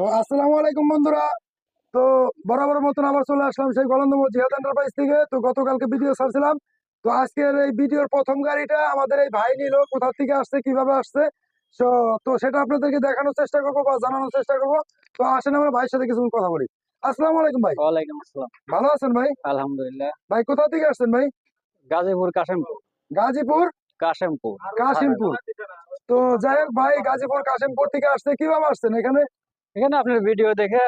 তো আসসালামু আলাইকুম বন্ধুরা। তো বরাবর মতন আবার চলে আসলাম সেই গলন্দম জিহাদ এন্টারপ্রাইজ থেকে। তো গতকালকে ভিডিও ছাড়ছিলাম। তো আজকের এই ভিডিওর প্রথম গাড়িটা আমাদের এই ভাই নিল কোথা থেকে আসছে কীভাবে আসছে। তো তো সেটা আপনাদেরকে দেখানোর চেষ্টা করব বা জানানোর চেষ্টা করব। তো আসেন আমরা ভাইয়ের সাথে কিছু কথা বলি। আসসালামু আলাইকুম ভাই। ওয়ালাইকুম আসসালাম। ভালো আছেন ভাই? আলহামদুলিল্লাহ। ভাই কোথা থেকে আসছেন ভাই? গাজীপুর কাশিমপুর। গাজীপুর? কাশিমপুর। কাশিমপুর। তো যাই হোক ভাই গাজীপুর কাশিমপুর থেকে আসছে। কীভাবে আসছেন এখানে? এখানে আপনার ভিডিও দেখে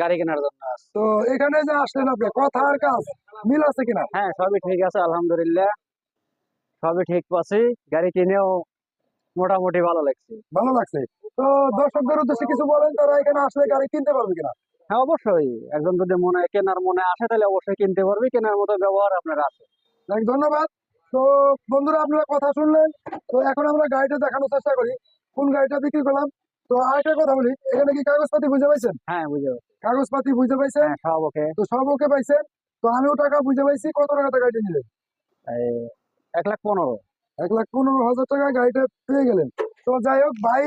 গাড়ি কেনার জন্য তো এখানে যে আসলেন আপনি কথা আর কাজ মিল আছে কিনা? হ্যাঁ সবই ঠিক আছে আলহামদুলিল্লাহ। সবই ঠিক পাচ্ছি গাড়ি কিনেও মোটামুটি ভালো লাগছে। ভালো লাগছে। তো দর্শকদের উদ্দেশ্যে কিছু বলেন তারা এখানে আসলে গাড়ি কিনতে পারবে কিনা? হ্যাঁ অবশ্যই। একজন যদি মনে কেনার মনে আসে তাহলে অবশ্যই কিনতে পারবে কেনার মতো ব্যবহার আপনার আছে। ধন্যবাদ। তো বন্ধুরা আপনারা কথা শুনলেন। তো এখন আমরা গাড়িটা দেখানোর চেষ্টা করি। কোন গাড়িটা বিক্রি করলাম? তো আরেকটা কথা বলি এখানে কি কাগজপাতি বুঝে পাইছেন? হ্যাঁ বুঝে। কাগজপাতি বুঝে পাইছেন? হ্যাঁ সব ওকে। তো সব ওকে পাইছেন? তো আমিও টাকা বুঝে পাইছি কত টাকাতে গাড়িটা নিলেন? এক লাখ পনেরো। এক লাখ পনেরো হাজার টাকা গাড়িটা পেয়ে গেলেন। তো যাই হোক ভাই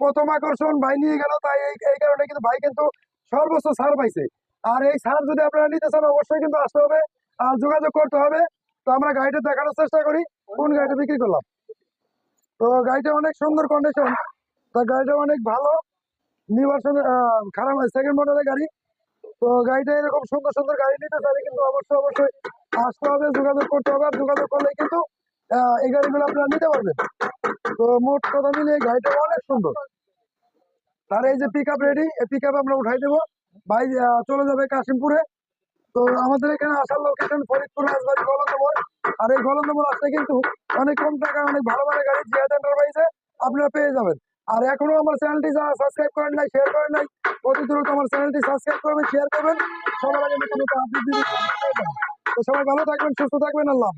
প্রথম আকর্ষণ ভাই নিয়ে গেল তাই এই এই কারণে কিন্তু ভাই কিন্তু সর্বোচ্চ ছাড় পাইছে। আর এই ছাড় যদি আপনারা নিতে চান অবশ্যই কিন্তু আসতে হবে আর যোগাযোগ করতে হবে। তো আমরা গাড়িটা দেখানোর চেষ্টা করি কোন গাড়িটা বিক্রি করলাম। তো গাড়িটা অনেক সুন্দর কন্ডিশন তা গাড়িটা অনেক ভালো। ভার্সন খারাপ সেকেন্ড মডেলের গাড়ি। তো গাড়িটা এরকম সুন্দর সুন্দর গাড়ি নিতে চাইলে কিন্তু অবশ্যই অবশ্যই আসতে হবে, যোগাযোগ করতে হবে। আর যোগাযোগ করলে কিন্তু এই গাড়িগুলো আপনারা নিতে পারবেন। তো মোট কথা মিলিয়ে গাড়িটা অনেক সুন্দর। তার এই যে পিক আপ রেডি এই পিক আপ আমরা উঠাই দেবো। ভাই চলে যাবে কাশিমপুরে। তো আমাদের এখানে আসার লোকেশন ফরিদপুর, রাজবাড়ি গলন্দমোড় আর এই গলন্দমোড় আসলে কিন্তু অনেক কম টাকা অনেক ভালো ভালো গাড়ি জিয়াদ এন্টারপ্রাইজে আপনারা পেয়ে যাবেন। আর এখনও আমার চ্যানেলটি যারা সাবস্ক্রাইব করেন নাই শেয়ার করেন নাই, অতি দ্রুত আমার চ্যানেলটি সাবস্ক্রাইব করবেন শেয়ার করবেন। সবার আগে তো সবাই ভালো থাকবেন, সুস্থ থাকবেন, আল্লাহ